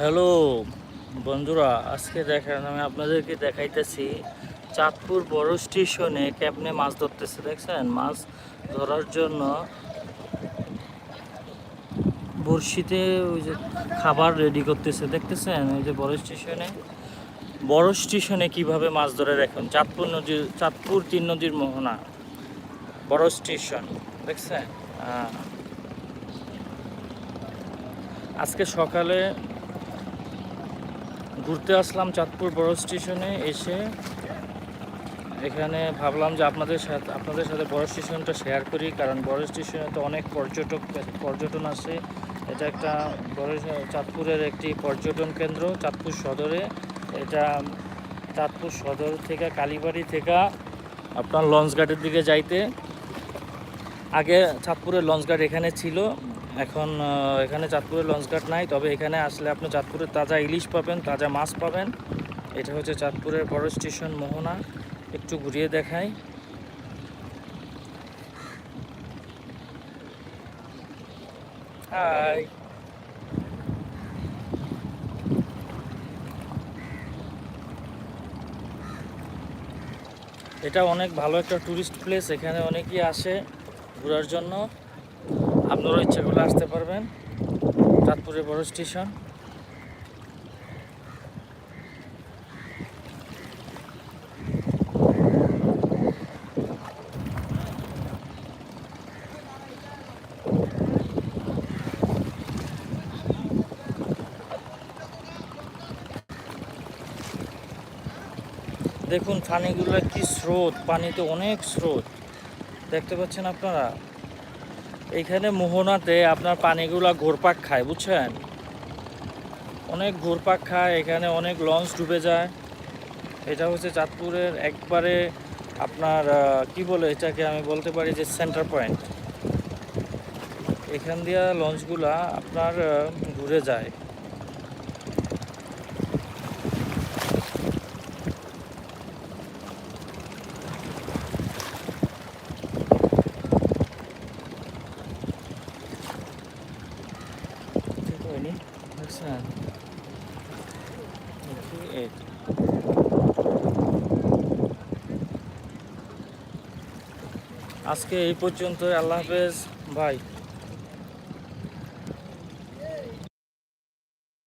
Hello বন্ধুরা, আজকে দেখেন আমি আপনাদেরকে দেখাইতেছি চাঁদপুর বড় স্টেশনে কেমনে মাছ ধরতেছে দেখছেন? মাছ ধরার জন্য বড়শিতে ওই যে খাবার রেডি করতেছে, দেখতেছেন? ওই যে বড় স্টেশনে। বড় স্টেশনে কীভাবে মাছ ধরে রাখুন চাঁদপুর নদীর চাঁদপুর তিন নদীর মোহনা, বড় স্টেশন, দেখছেন? আজকে সকালে ঘুরতে আসলাম চাঁদপুর বড় স্টেশনে এসে। এখানে ভাবলাম যে আপনাদের সাথে আপনাদের সাথে বড় স্টেশনটা শেয়ার করি, কারণ বড় স্টেশনে তো অনেক পর্যটক পর্যটন আসে এটা একটা বড় চাঁদপুরের একটি পর্যটন কেন্দ্র, চাঁদপুর সদরে। এটা চাঁদপুর সদর থেকে কালীবাড়ি থেকে আপনার লঞ্চঘাটের দিকে যাইতে। আগে চাঁদপুরের লঞ্চঘাট এখানে ছিল এখন এখানে চাঁদপুরের লঞ্চঘাট নাই, তবে এখানে আসলে আপনি চাঁদপুরের তাজা ইলিশ পাবেন, তাজা মাছ পাবেন। এটা হচ্ছে চাঁদপুরের বড় স্টেশন মোহনা। একটু ঘুরিয়ে দেখাই। হাই এটা অনেক ভালো একটা টুরিস্ট প্লেস এখানে অনেকেই আসে ঘোরার জন্য। আপনারা ইচ্ছা করলে আসতে পারবেন। চাঁদপুরের বড় স্টেশন। দেখুন পানিগুলো কি স্রোত, পানিতে অনেক স্রোত। দেখতে পাচ্ছেন আপনারা? এইখানে মোহনাতে আপনার পানিগুলা ঘোরপাক খায়, বুঝছেন? অনেক ঘোরপাক খায়, এখানে অনেক লঞ্চ ডুবে যায়। এটা হচ্ছে চাঁদপুরের একবারে আপনার কি বলে এটাকে আমি বলতে পারি যে সেন্টার পয়েন্ট এখান দিয়া লঞ্চগুলা আপনার ঘুরে যায়। এই। আজকে এই পর্যন্ত আল্লাহ হাফেজ। ভাই